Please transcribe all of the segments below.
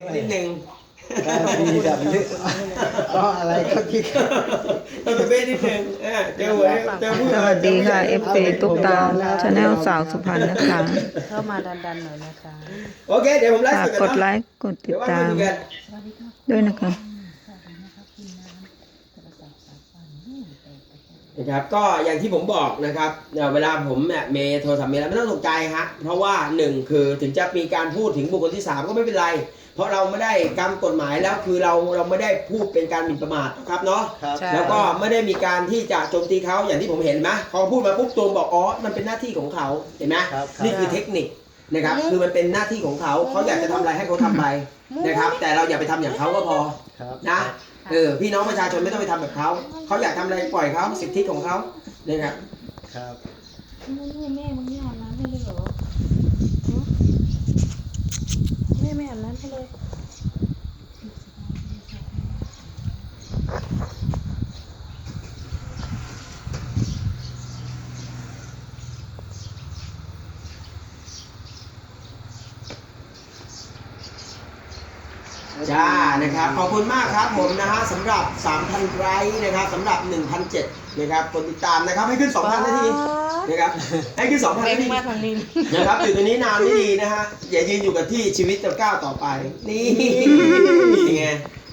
นิดนึงการมีดับลึกก็อะไรก็คิดต้องตะเบ้นิดนึงเออเจ้าหัวเจ้าพูดสวัสดีค่ะ FC ตุ๊กตาชาแนลสาวสุพรรณนะคะเข้ามาดันๆหน่อยนะคะโอเคเดี๋ยวผมไลฟ์ฝาสกดกกันดเนาะไลค์กดติเดี๋ดยวว่าตามคุยกันด้วยนะคะนะครับก็อย่างที่ผมบอกนะครับเอ่อเวลาผมเนี่ยเมย์โทรศัพท์เมย์แล้วไม่ต้องตกใจฮะเพราะว่าหนึ่งคือถึงจะมีการพูดถึงบุคคลที่สามก็ไม่เป็นไร เพราะเราไม่ได้กำกฎหมายแล้วคือเราเราไม่ได้พูดเป็นการหมิ่นประมาทนะครับเนาะครับ ใช่ แล้วก็ไม่ได้มีการที่จะโจมตีเขาอย่างที่ผมเห็นไหมพอพูดมาปุ๊บตูมบอกอ๋อมันเป็นหน้าที่ของเขาเห็นไหมครับครับ นี่คือเทคนิคนะครับคือมันเป็นหน้าที่ของเขาเขาอยากจะทำอะไรให้เขาทำไปนะครับแต่เราอย่าไปทำอย่างเขาก็พอ ครับ นะเออพี่น้องประชาชนไม่ต้องไปทำแบบเขาเขาอยากทำอะไรปล่อยเขาสิทธิของเขานะครับครับแม่มึงไม่อาบน้ำให้เลยเหรอแม่ไม่อาบน้ำให้เลยจ้านะครับขอบคุณมากครับผมนะฮะสำหรับ 3,000ไลค์นะครับสำหรับ1,007นะครับกดติดตามนะครับให้ขึ้น 2,000นาที นะครับให้ขึ้น2,000เล็นากทีมากทางนี้นะครับอยู่ตรงนี้นานไม่ดีนะฮะอย่ายืนอยู่กับที่ชีวิตจะก้าวต่อไป นี่นี่ไง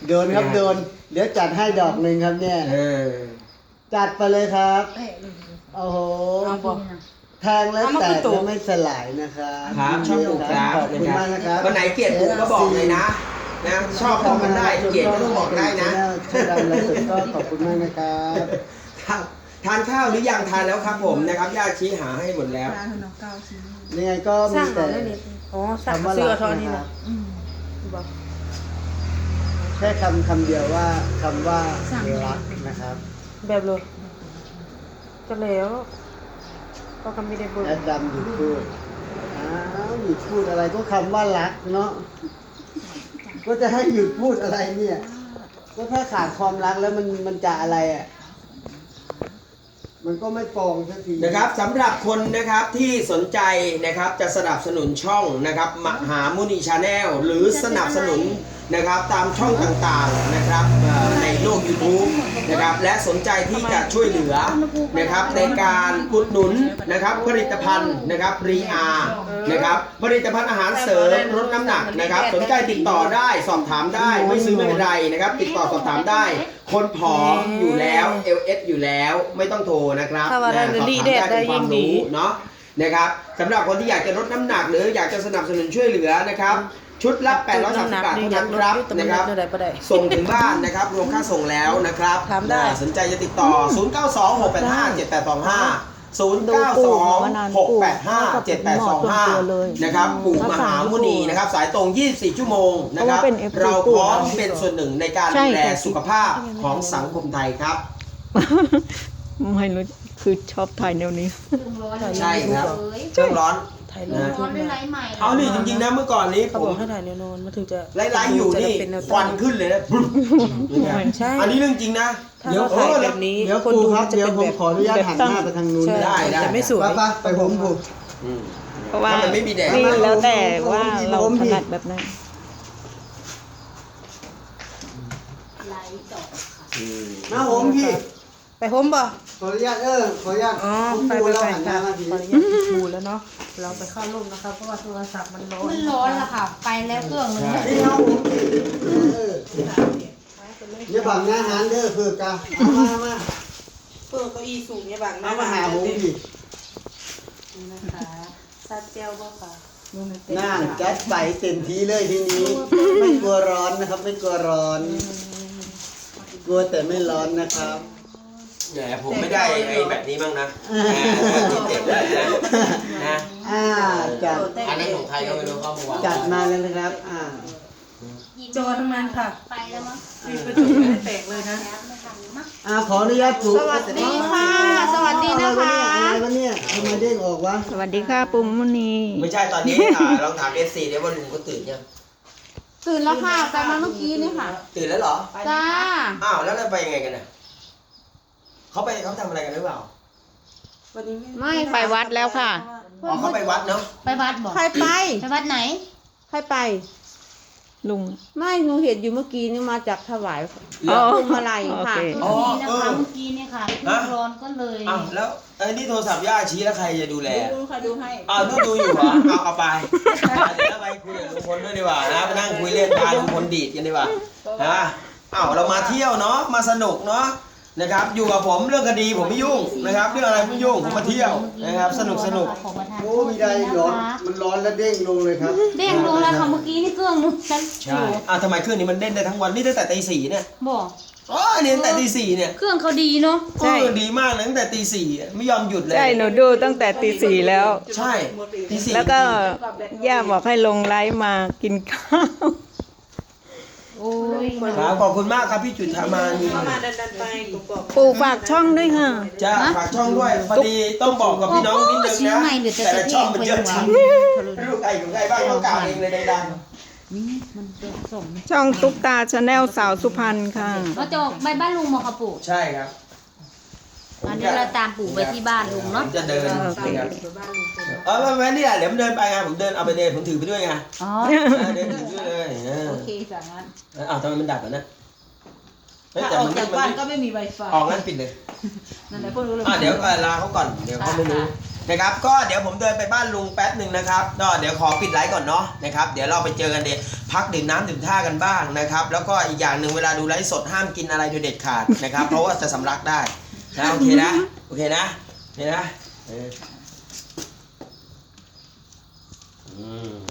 โดนครับโดน เดี๋ยวจัดให้ดอกหนึ่งครับเนี่ยเออจัดไปเลยครับโอ้โหเอาบอกแทงแล้วเอามาแตขึ้กนตัวแล้วไม่สลายนะครับครับชอบดูครับขอบคุณมากนะครับวันไหนเกลียดผมก็บอกเลยนะนะชอบบอกกันได้เกลียดก็ต้องบอกได้นะช่วยดำแล้วสุดก็ขอบคุณมากนะครับครับ ทานข้าวหรือยังทานแล้วครับผมนะครับญาติชี้หาให้หมดแล้วยังไงก็สมีร้างแต่เอาได้นี่อ๋อสร้างคำว่าเสื้อรักทอนี้นะครันะบบอก แค่คำคำเดียวว่าคำว่ารักนะครับ แบบเลยก็แล้วก็กำไม่ได้เบอร์แอดดำหยุดพูด อ้าวหยุดพูดอะไรก็คำว่ารักเนาะ ก็จะให้หยุดพูดอะไรเนี่ย ก็ถ้าขาดความรักแล้วมันมันจะอะไรอะ มันก็ไม่ฟองสักทีนะครับสำหรับคนนะครับที่สนใจนะครับจะสนับสนุนช่องนะครับมหามุนีชาแนลหรือสนับสนุน นะครับตามช่องต่างๆนะครับเอ่อในโลก YouTube นะครับและสนใจที่จะช่วยเหลือนะครับในการอุดหนุนนะครับผลิตภัณฑ์นะครับรีอานะครับผลิตภัณฑ์อาหารเสริมลดน้ำหนักนะครับสนใจติดต่อได้สอบถามได้ไม่ซื้อไม่เป็นไรนะครับติดต่อสอบถามได้ คนผอมอยู่แล้ว LS อยู่แล้วไม่ต้องโทรนะครับถ้าว่าได้นะสอบถามรีเด็ดได้เป็นควายิ่มงดีรู้เนาะ นะครับสำหรับคนที่อยากจะลดน้ำหนักหรืออยากจะสนับสนุนช่วยเหลือนะครับ ชุดละ830บาทเท่านั้นครับนะครับ ได้ปะได้ ส่งถึงบ้านนะครับรวมค่าส่งแล้วนะครับถามได้อ่สนใจจะติดต่อ092 685 7825 นะครับปู่มหามุนีนะครับสายตรง 24 ชั่วโมงนะครับ เพราะว่าเป็น FC เราพร้อมเป็นส่วนหนึ่งในการใช่ดูแลค่ะ สุขภาพของสังคมไทยครับ ไม่รู้คือชอบถ่ายแนวนี้ใช่ครับเครื่องร้อนถ่ายรูนะปร้อนเป็นไรใหม่ เอานี่จริงๆนะเมื่อก่อนนี้เขาผบอมกให้ถ่ายแนวนอนมันถึงจะไล่ๆอยู่นี่จะเป็นแนวควันขึ้นเลยนะใช่ อันนี้เรื่องจริงนะถ้าเราถ่ายแบบนี้เดี๋ยวคนครูดูครับมันจะเดี๋ยวเป็นผมแบบขออนุญาตหันหน้าไปทางนู้นใช่ได้ได้จะไม่สวยไปไปไปผมผม อืม เพราะว่าถ้ามันไม่มีแดด นี่แล้วแต่ว่าเราถนัดแบบไหนไหลต่อนะผมพี่ไป โฮมบ่ ขออนุญาตเออขออนุญาตอ๋อผมไปดูไปแล้วไปหันหน้าค่ะมาทีขออนุญาตปิดบูแล้วเนาะ เราไปเข้าร่มนะครับเพราะว่าโทรศัพท์มันร้อนมันร้อนละค่ะ ไปแล้วเครื่องหนึงนี่เอาผมเอออย่าบังหน้าหานเด้อเพื่อกะเอามาเอามาเพื่อเก้าอี้สูงเนี่ยบังเอามาหาผมพี่นี่นะคะซาเจียวบ่ค่ะน่าจัดใส่เต็มที่เลยทีนี้ ไม่กลัวร้อนนะครับ ไม่กลัวร้อน กลัวแต่ไม่ร้อนนะครับ แหมผมไม่ได้ไอ้แบบนี้บ้างนะเจ็บเลยนะนะ อ่าจัดอันนั้นของใครก็ไม่รู้เข้ามาวางจัดมาแล้วนะครับ อ่า โจทั้งนั้นค่ะ ไปแล้วมั้งมีกระจกไม่ได้แตกเลยนะแล้วไม่ทันมั้งอ่าขออนุญาตปลูกสวัสดีค่ะ สวัสดีนะคะ อะไรวะเนี่ยทำไมเด้งออกวะ สวัสดีค่ะปุ้มมุนีไม่ใช่ตอนนี้อ่าลองถามเอฟซีเดี๋ยวว่าลุงก็ตื่นยัง ตื่นแล้วค่ะไปมาเมื่อกี้นี่ค่ะ ตื่นแล้วเหรอ จ้า อ้าวแล้วเราไปยังไงกันน่ะ เขาไปเขาทำอะไรกันหรือเปล่าวันนี้ไม่ไปวัดแล้วค่ะ อ๋อเขาไปวัดเนาะไปวัดบอกใครไป ไปวัดไหน ใครไป ลุง ไม่หนูเห็นอยู่เมื่อกี้นี่มาจากถวายอ๋อพวงมาลัยค่ะ โอเค อ๋อนี่นะเออ คะเมื่อกี้เนี่ยค่ะเครื่องร้อนก็เลยอ้าวแล้วไอ้นี่โทรศัพท์ย่าชี้แล้วใครจะดูแลดูค่ะดูให้อ้าวนู่นดูอยู่เหรอเอาเอาไปเดี๋ยวเราไปคุยกับลุงพลด้วยดีกว่านะไปนั่งคุยเล่นพาลุงพลดีดกันดีกว่านะอ้าวเรามาเที่ยวเนาะมาสนุกเนาะ นะครับ อยู่กับผมเรื่องคดีผมไม่ยุ่งนะครับ เรื่องอะไรไม่ยุ่งผมมาเที่ยวนะครับ สนุกสนุกของประธานโอ้มีได้ร้อนมันร้อนแล้วเด้งลงเลยครับเด้งลงแล้วค่ะเมื่อกี้นี่เครื่องนึงฉันอใช่ยู่อ้าวทำไมเครื่องนี้มันเล่นได้ทั้งวันนี่ตั้งแต่ตีสี่เนี่ยบอกอ๋อนี่ตั้งแต่ตีสี่เนี่ยเครื่องเขาดีเนาะใช่เออดีมากเลยตั้งแต่ตีสี่ไม่ยอมหยุดเลยใช่หนูดูตั้งแต่ตีสี่แล้ว ใช่ตีสี่แล้วก็ย่าบอกให้ลงไลฟ์มากินข้าวโอ้ยครับขอบคุณมากครับพี่จุธามานีปู่ฝากช่องด้วยค่ะจ้าฝากช่องด้วยพอดีต้องบอกกับพี่น้องนิดนึงชื่อนะใหม่หรือจะแต่จะละเพลช่องงมันไปเยยัอะงจังวะลูกไก่ของใครบ้างเขากล่าวเองเลยดังนี่มันผสมช่องตุ๊กตาชาแนลสาวสุพรรณค่ะ เราจะออกไปบ้านลุงมาค่ะปู่ ๆใช่ครับ อันนี้เราตามปู่ไปที่บ้านลุงเนาะผมจะเดินโอเคนะครับเออไม่ไม่นี่แหละเดี๋ยวผมเดินไปไงผมเดินเอาไปเดินผมถือไปด้วยไงอ๋อเออเดินถือด้วยเลยเออโอเคจากนั้นอ้าวทำไมมันดับอะนะเฮ้ยถ้าแต่ออมักนจากมับ้านนก็ไม่มี Wi-Fi ออกงั้นปิดเลย นั่นแหละเพิ่งรู้เลยอะเดี๋ยวเอ่อลาเขาก่อนเดี๋ยวเขาไม่รู้นะครับ ก็เดี๋ยวผมเดินไปบ้านลุงแป๊บหนึ่งนะครับก็เดี๋ยวขอปิดไลฟ์ก่อนเนาะนะครับเดี๋ยวเราไปเจอกันเดี๋ยวพักดื่มน้ำดื่มท่ากันบ้างนะครับ แล้วก็อีกอย่างหนึ่งเวลาดูไลฟ์สดห้ามกินอะไรโดยเด็ดขาดนะครับ เพราะว่าจะสำลักได้ นะโอเคนะ โอเคนะโอเคนะเออ